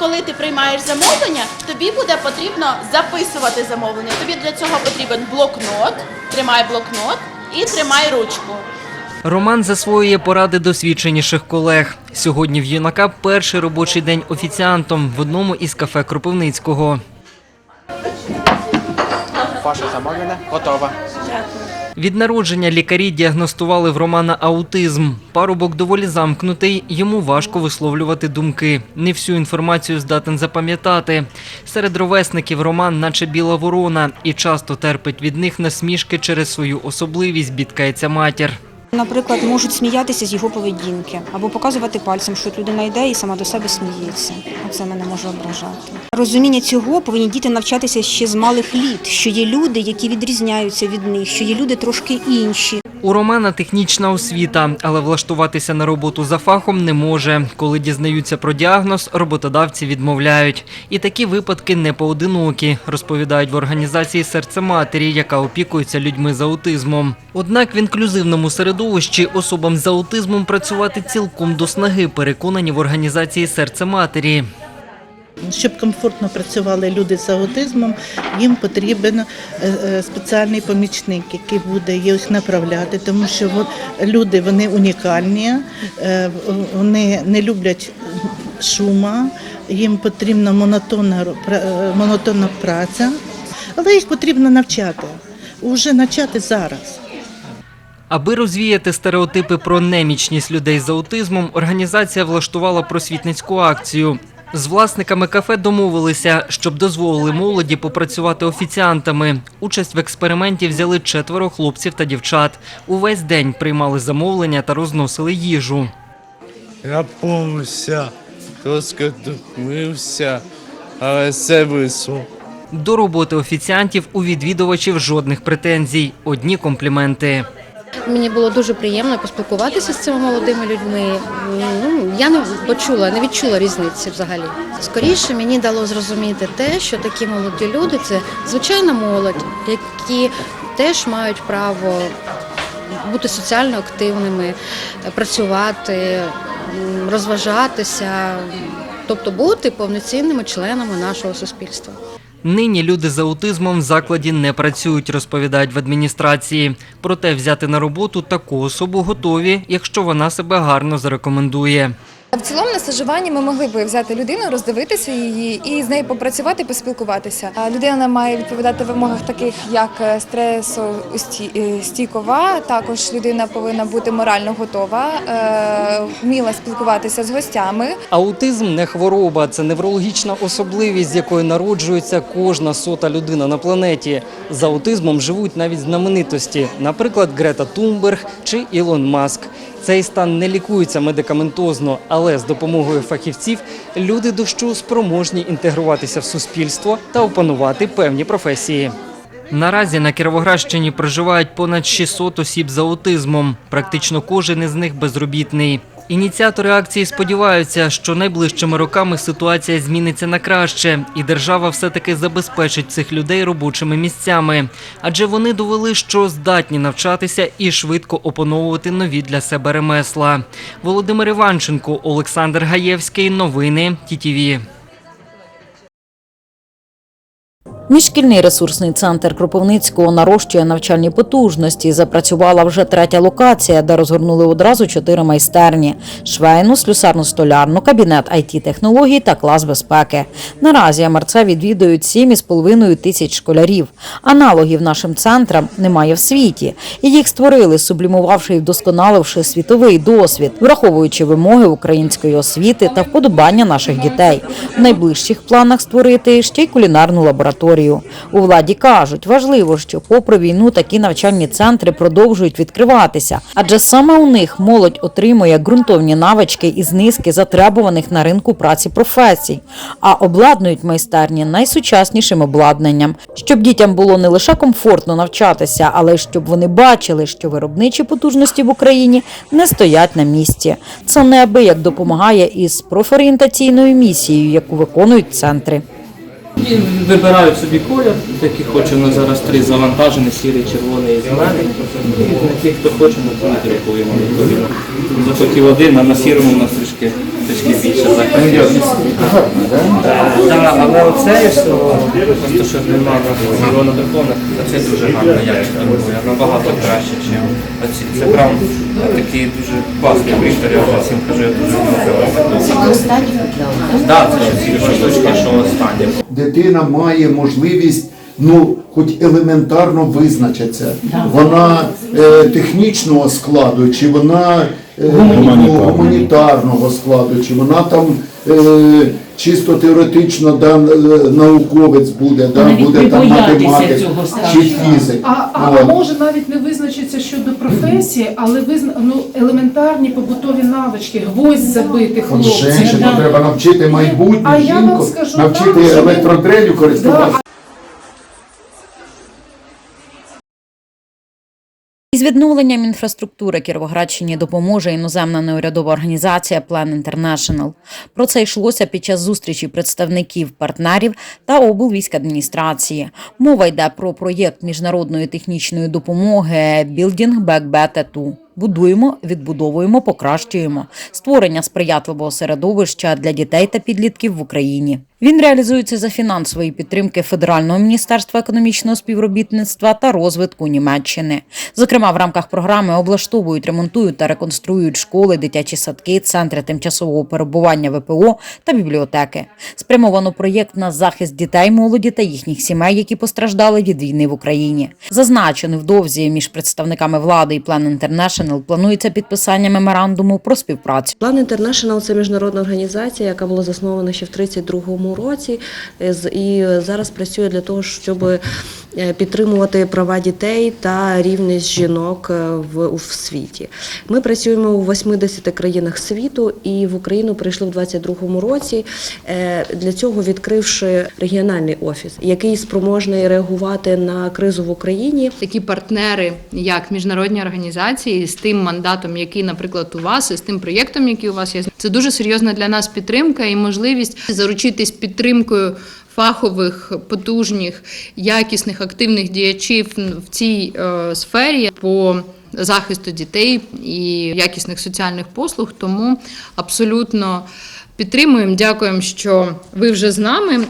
Коли ти приймаєш замовлення, тобі буде потрібно записувати замовлення. Тобі для цього потрібен блокнот, тримай блокнот і тримай ручку. Роман засвоює поради досвідченіших колег. Сьогодні в юнака перший робочий день офіціантом в одному із кафе Кропивницького. Ваше замовлення готове. Від народження лікарі діагностували в Романа аутизм. Парубок доволі замкнутий, йому важко висловлювати думки. Не всю інформацію здатен запам'ятати. Серед ровесників Роман, наче біла ворона, і часто терпить від них насмішки через свою особливість, бідкається матір. Наприклад, можуть сміятися з його поведінки або показувати пальцем, що людина йде і сама до себе сміється. Оце мене може ображати. Розуміння цього повинні діти навчатися ще з малих літ, що є люди, які відрізняються від них, що є люди трошки інші. У Романа технічна освіта, але влаштуватися на роботу за фахом не може. Коли дізнаються про діагноз, роботодавці відмовляють. І такі випадки не поодинокі, розповідають в організації серце матері, яка опікується людьми з аутизмом. Однак в інклюзивному середовищі особам з аутизмом працювати цілком до снаги, переконані в організації серце матері. Щоб комфортно працювали люди з аутизмом, їм потрібен е, е, спеціальний помічник, який буде їх направляти, тому що люди вони унікальні, е, вони не люблять шума, їм потрібна монотонна, монотонна праця, але їх потрібно навчати, уже навчати зараз. Аби розвіяти стереотипи про немічність людей з аутизмом, організація влаштувала просвітницьку акцію. З власниками кафе домовилися, щоб дозволили молоді попрацювати офіціантами. Участь в експерименті взяли четверо хлопців та дівчат. Увесь день приймали замовлення та розносили їжу. Я помився, трошки вмився, але все вийшло. До роботи офіціантів у відвідувачів жодних претензій, одні компліменти. Мені було дуже приємно поспілкуватися з цими молодими людьми. Ну, я не почула, не відчула різниці взагалі. Скоріше мені дало зрозуміти те, що такі молоді люди це звичайна молодь, які теж мають право бути соціально активними, працювати, розважатися, тобто бути повноцінними членами нашого суспільства. Нині люди з аутизмом в закладі не працюють, розповідають в адміністрації. Проте взяти на роботу таку особу готові, якщо вона себе гарно зарекомендує. В цілому на стажуванні ми могли б взяти людину, роздивитися її і з нею попрацювати, поспілкуватися. Людина має відповідати вимогах таких, як е, стресостійкова. Також людина повинна бути морально готова, е, вміла спілкуватися з гостями. Аутизм не хвороба, це неврологічна особливість, з якою народжується кожна сота людина на планеті. З аутизмом живуть навіть знаменитості, наприклад, Грета Тумберг чи Ілон Маск. Цей стан не лікується медикаментозно, але з допомогою фахівців люди дощу спроможні інтегруватися в суспільство та опанувати певні професії. Наразі на Кіровоградщині проживають понад 600 осіб з аутизмом. Практично кожен із них безробітний. Ініціатори акції сподіваються, що найближчими роками ситуація зміниться на краще, і держава все-таки забезпечить цих людей робочими місцями. Адже вони довели, що здатні навчатися і швидко опановувати нові для себе ремесла. Володимир Іванченко, Олександр Гаєвський. Новини ТІТІВІ. Міжшкільний ресурсний центр Кропивницького нарощує навчальні потужності. Запрацювала вже третя локація, де розгорнули одразу чотири майстерні: швейну, слюсарно-столярну, кабінет it технологій та клас безпеки. Наразі МРЦ відвідують 7,5 тисяч школярів. Аналогів нашим центрам немає в світі. І їх створили, сублімувавши і вдосконаливши світовий досвід, враховуючи вимоги української освіти та вподобання наших дітей. В найближчих планах створити ще й кулінарну лабораторію. У владі кажуть, важливо, що попри війну такі навчальні центри продовжують відкриватися, адже саме у них молодь отримує ґрунтовні навички із низки затребуваних на ринку праці професій, а обладнують майстерні найсучаснішим обладнанням, щоб дітям було не лише комфортно навчатися, але й щоб вони бачили, що виробничі потужності в Україні не стоять на місці. Це неабияк допомагає із профорієнтаційною місією, яку виконують центри. І вибирають собі колір, який хоче. У нас зараз три завантажені, сірий, червоний і зелений. І на ті, хто хоче, ми тому друкуємо відповідно. Захотів один, а на сірому у нас трішки, трішки більше Е, але оце, що просто щоб немає його надрукованих, це дуже гарна якість друкує, набагато краще, ніж оці. Це прям такий дуже класний принтер, я вже всім кажу, я дуже люблю. Останні купляли. Так, це ці штучки, що останні. Дитина має можливість ну, хоч елементарно визначитися. Вона е, технічного складу, чи вона е, гуманітарного складу, чи вона там е, чисто теоретично да, е, науковець буде, да, буде там математик чи фізик. А, а От. може навіть не визначиться щодо професії, але визна... ну, елементарні побутові навички, гвоздь забити От хлопці. женщину треба навчити майбутню А я вам жінку, скажу навчити так, що- електродрелю користуватися. Із відновленням інфраструктури Кіровоградщині допоможе іноземна неурядова організація Plan International. Про це йшлося під час зустрічі представників партнерів та облвійськадміністрації. Мова йде про проєкт міжнародної технічної допомоги Building Back Better 2. Будуємо, відбудовуємо, покращуємо створення сприятливого середовища для дітей та підлітків в Україні. Він реалізується за фінансової підтримки Федерального міністерства економічного співробітництва та розвитку Німеччини. Зокрема, в рамках програми облаштовують, ремонтують та реконструюють школи, дитячі садки, центри тимчасового перебування ВПО та бібліотеки. Спрямовано проєкт на захист дітей, молоді та їхніх сімей, які постраждали від війни в Україні. Зазначено, невдовзі між представниками влади і Plan International планується підписання меморандуму про співпрацю. План International – це міжнародна організація, яка була заснована ще в 32-му році, і зараз працює для того, щоб підтримувати права дітей та рівність жінок е, в, в світі. Ми працюємо у 80 країнах світу, і в Україну прийшли в 22-му році. е, Для цього відкривши регіональний офіс, який спроможний реагувати на кризу в Україні. такі партнери, як міжнародні організації, з тим мандатом, який, наприклад, у вас, і з тим проєктом, який у вас є, це дуже серйозна для нас підтримка і можливість заручитись підтримкою. Фахових, потужних, якісних, активних діячів в цій е, сфері по захисту дітей і якісних соціальних послуг. Тому абсолютно підтримуємо. Дякуємо, що ви вже з нами.